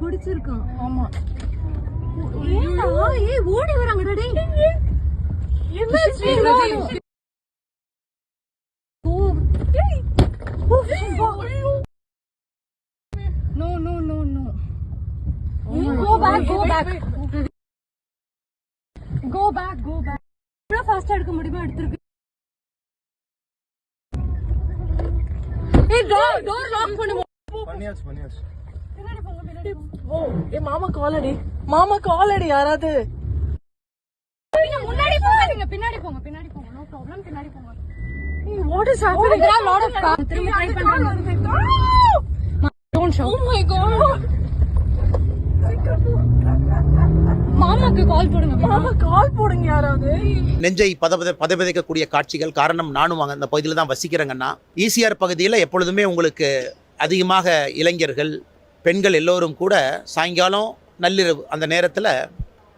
பிடிச்சிருக்கான் ஆமா. ஏன்டா? ஏய் ஓடி வராங்கடா டேய். No no no go back go back go back go back எவ்வளவு ஃபாஸ்டா எடுக்க முடியுமோ எடுத்துருக்கு. ஏய் டோர் டோர் லாக் பண்ணு பண்ணியாச்சு பண்ணியாச்சு. ஓ ஏ மாமா கால் அடி. மாமா கால் அடி யாராவது? முன்னாடி போங்க நீங்க பின்னாடி போங்க பின்னாடி போங்க. நோ ப்ராப்ளம் பின்னாடி போங்க. What is happening there are a lot of cars. திரும்ப ட்ரை பண்றாங்க டோன்ட் ஷோ my god. மாமாக்கு கால் போடுங்க மாமா கால் போடுங்க யாராவது. நெஞ்சை பதபத பதபதைக்கக்கூடிய காட்சிகள் காரணம் நானும் அங்கே அந்த பகுதியில் தான் வசிக்கிறேங்கன்னா ஈசிஆர் பகுதியில் எப்பொழுதுமே உங்களுக்கு அதிகமாக இளைஞர்கள் பெண்கள் எல்லோரும் கூட சாயங்காலம் நள்ளிரவு அந்த நேரத்தில்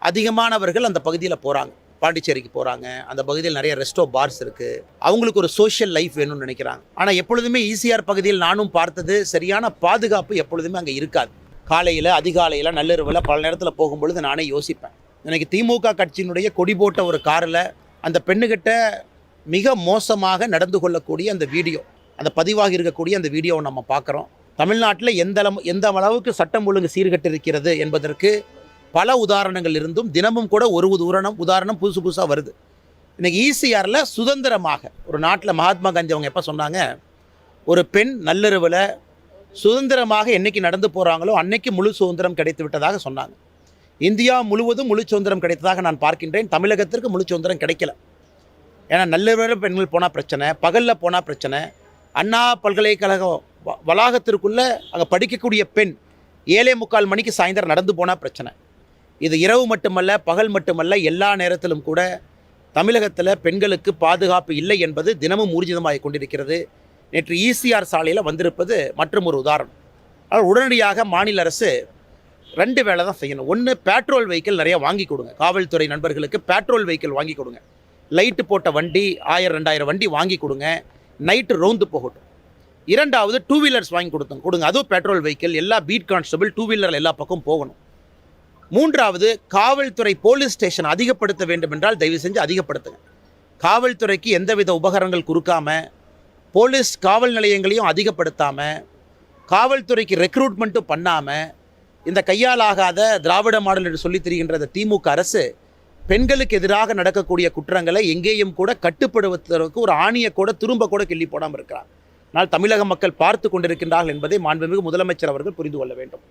அதிகமானவர்கள் அந்த பகுதியில் போகிறாங்க பாண்டிச்சேரிக்கு போகிறாங்க அந்த பகுதியில் நிறைய ரெஸ்டோ பார்ஸ் இருக்குது அவங்களுக்கு ஒரு சோஷியல் லைஃப் வேணும்னு நினைக்கிறாங்க. ஆனால் எப்பொழுதுமே ஈசிஆர் பகுதியில் நானும் பார்த்தது சரியான பாதுகாப்பு எப்பொழுதுமே அங்கே இருக்காது. காலையில் அதிகாலையில் நள்ளிரவில் பல நேரத்தில் போகும்பொழுது நானே யோசிப்பேன். எனக்கு திமுக கட்சியினுடைய கொடி போட்ட ஒரு காரில் அந்த பெண்ணுகிட்ட மிக மோசமாக நடந்து கொள்ளக்கூடிய அந்த வீடியோ அந்த பதிவாகி இருக்கக்கூடிய அந்த வீடியோவை நம்ம பார்க்குறோம். தமிழ்நாட்டில் எந்த அளவு எந்த அளவுக்கு சட்டம் ஒழுங்கு சீர்கட்டிருக்கிறது என்பதற்கு பல உதாரணங்கள் இருந்தும் தினமும் கூட ஒரு உதாரணம் உதாரணம் புதுசு புதுசாக வருது. இன்றைக்கி ஈசிஆரில் சுதந்திரமாக ஒரு நாட்டில் மகாத்மா காந்தி அவங்க எப்போ சொன்னாங்க? ஒரு பெண் நள்ளிரவில் சுதந்திரமாக என்னைக்கு நடந்து போகிறாங்களோ அன்னைக்கு முழு சுதந்திரம் கிடைத்து விட்டதாக சொன்னாங்க. இந்தியா முழுவதும் முழு சுதந்திரம் கிடைத்ததாக நான் பார்க்கின்றேன். தமிழகத்திற்கு முழு சுதந்திரம் கிடைக்கல. ஏன்னா நள்ளிரவில் பெண்கள் போனால் பிரச்சனை பகலில் போனால் பிரச்சனை. அண்ணா பல்கலைக்கழகம் வளாகத்திற்குள்ளே அங்கே படிக்கக்கூடிய பெண் ஏழே முக்கால் மணிக்கு சாயந்தரம் நடந்து போனால் பிரச்சனை. இது இரவு மட்டுமல்ல பகல் மட்டுமல்ல எல்லா நேரத்திலும் கூட தமிழகத்தில் பெண்களுக்கு பாதுகாப்பு இல்லை என்பது தினமும் ஊர்ஜிதமாகிக் கொண்டிருக்கிறது. நேற்று ஈசிஆர் சாலையில் வந்திருப்பது மற்றும் ஒரு உதாரணம். ஆனால் உடனடியாக மாநில அரசு ரெண்டு வேலை தான் செய்யணும். ஒன்று பெட்ரோல் வெஹிக்கிள் நிறையா வாங்கி கொடுங்க. காவல்துறை நண்பர்களுக்கு பெட்ரோல் வெஹிக்கிள் வாங்கி கொடுங்க. லைட்டு போட்ட வண்டி ஆயிரம் ரெண்டாயிரம் வண்டி வாங்கி கொடுங்க. நைட்டு ரோந்து போகட்டும். இரண்டாவது டூ வீலர்ஸ் வாங்கி கொடுத்தோம். கொடுங்க. அதுவும் பெட்ரோல் வெஹிக்கிள் எல்லா பீட் கான்ஸ்டபிள் டூ வீலர் எல்லா பக்கம் போகணும். மூன்றாவது காவல்துறை போலீஸ் ஸ்டேஷன் அதிகப்படுத்த வேண்டும் என்றால் தயவு செஞ்சு அதிகப்படுத்துங்க. காவல்துறைக்கு எந்தவித உபகரணங்கள் கொடுக்காமல் போலீஸ் காவல் நிலையங்களையும் அதிகப்படுத்தாமல் காவல்துறைக்கு ரெக்ரூட்மெண்ட்டும் பண்ணாமல் இந்த கையாலாகாத திராவிட மாடல் என்று சொல்லி தெரிகின்ற திமுக அரசு பெண்களுக்கு எதிராக நடக்கக்கூடிய குற்றங்களை எங்கேயும் கூட கட்டுப்படுத்துவதற்கு ஒரு ஆணியை கூட திரும்ப கூட கிள்ளி போடாமல் இருக்கிறார் ஆனால் தமிழக மக்கள் பார்த்து கொண்டிருக்கின்றார்கள் என்பதை மாண்புமிகு முதலமைச்சர் அவர்கள் புரிந்து கொள்ள வேண்டும்.